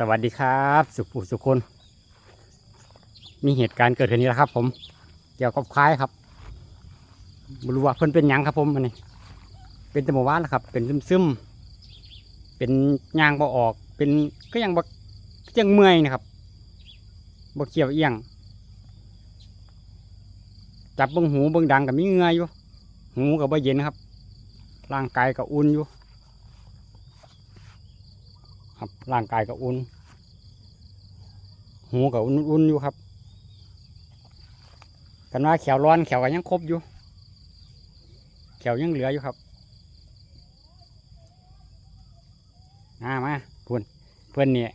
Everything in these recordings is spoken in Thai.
สวัสดีครับ สุขผู้สุขคน มีเหตุการณ์เกิดขึ้นนี้แล้วครับ ผม เกี่ยวกับควายครับบรู้ว่าเพิ่นเป็นหยังครับผมมันนี่เป็นตะหมว่านแล้วครับ เป็นซึมซึมๆเป็นยางบ่ออก เป็นก็ยังบ่ก็ยังเมื่อยนะครับบ่เขียวเอียง จับเบิ่งหูเบิ่งดังกับมีเงืออยู่ หูกับบ่เย็นครับ ร่างกายก็อุ่นอยู่ ครับร่างกายก็อุ่น หูก็อุ่นๆอยู่ครับ กันว่าแขวร้อนแขวก็ยังครบอยู่ แขวยังเหลืออยู่ครับมามาเพื่อนเพื่อนเนี่ย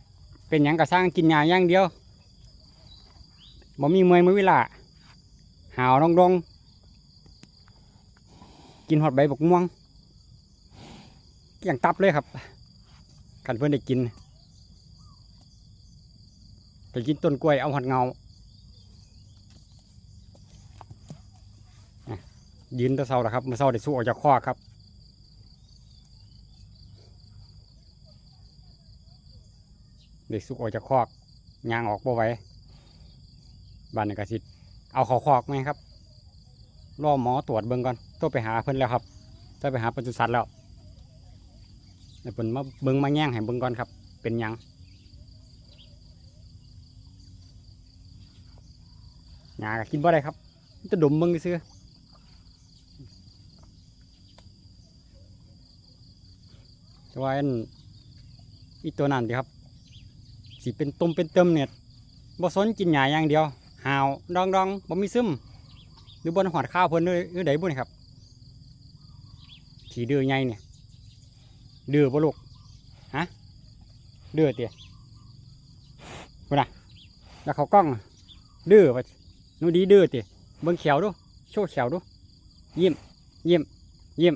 เป็นหยังก็สร้างกินยาอย่างเดียวบ่มีเมื่อยมือเวลาหาวดองดองกินหอดใบบกม่วงอย่างตับเลยครับ กันเพื่อนได้กินไปกินต้นกล้วยเอาหอดเงายืนตะเศร้าแล้วครับมาเศร้าได้สู้ออกจากคอครับเด็กสุกออกจากคอกยางออกบ่ไว้บ้านนี้กสิเอาเขาคอกไหมครับรอหมอตรวจเบิ่งก่อนต้องไปหาเพิ่อนแล้วครับต้องไปหาปศุสัตว์แล้ว เดี๋ยวเพิ่นมาเบิ่งมาแย่งให้เบิ่งก่อนครับ เป็นยังหยาก็กินบ่ได้ครับจะดมเบิ่งซื่อแต่ว่าอันอีตัวนั้นดีครับสิเป็นตุ่มเป็นเติมเนี่ยบ่สนกินหญ้าอย่างเดียวหาวดองดองบ่มีซึมหรือบนหอดข้าวเพิ่นหรือหรือใดบุนี่ครับขี่ดื้อใหญ่เนี่ย ดือปลูกฮะดือเตี๋ยคุณน่ะแล้วเขากล้องน่ะดื้อปนูดีดือเตี๋ยเบิ่งเขียวดูโชว์เขียวดูยิ้มยิ้มยิ้ม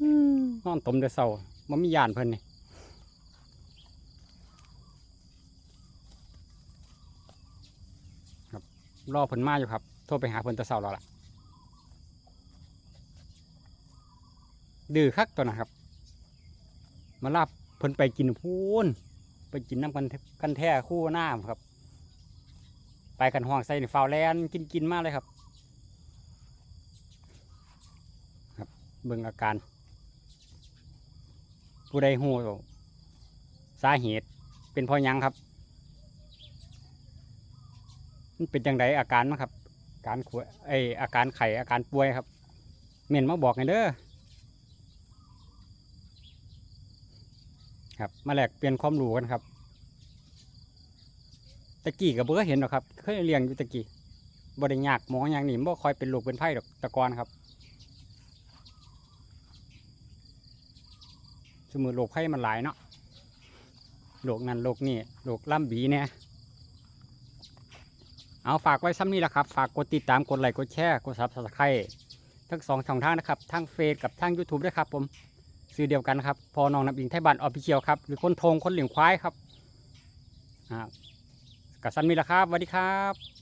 อืมนอนตมเดือเศร้ามันมียานเพิ่นนี่ครับรอเพิ่นมาอยู่ครับโทรไปหาเพิ่นตะเศร้าแล้วล่ะ ดื้อคักตัวนะครับ มาลาบเพิ่นไปกินพูนไปกินน้ำกันกันแท้คู่หน้าครับ ไปกันห้องใส่ในฟาวแลนกินกินมากเลยครับ ครับเบิ่งอาการ ผู้ใดหูสาเหตุเป็นเพราะยังครับมันเป็นจังไดอาการมั้งครับ การขวไออาการไข่อาการป่วยครับเม่นมาบอกให้เด้อ ครับ มาแลกเปลี่ยนความรู้กันครับตะกี้กับเบื่อเห็นหรอกครับเคยเลี้ยงอยู่ตะกี้บริยากหมออย่างนี้บ่คอยเป็นลูกเป็นไผ่ดอกตะกอนครับสมือโรคไผ่มันหลายเนาะโรคนั้นโรคนี้โรคล่ำบีเนี่ยเอาฝากไว้ซ้ำนี้แหละครับ ฝากกดติดตาม กดไลค์ กดแชร์ กดซับสไครต์ทั้งสองช่องทางนะครับ ทั้งเฟซกับทั้ง YouTube ด้วยครับผม ซื้อเดียวกันครับพอน้องน้ำอิงไทยบ้านออฟฟิเชียลครับหรือคนทงคนเหลียงควายครับอ่ากับซันมีละครับสวัสดีครับ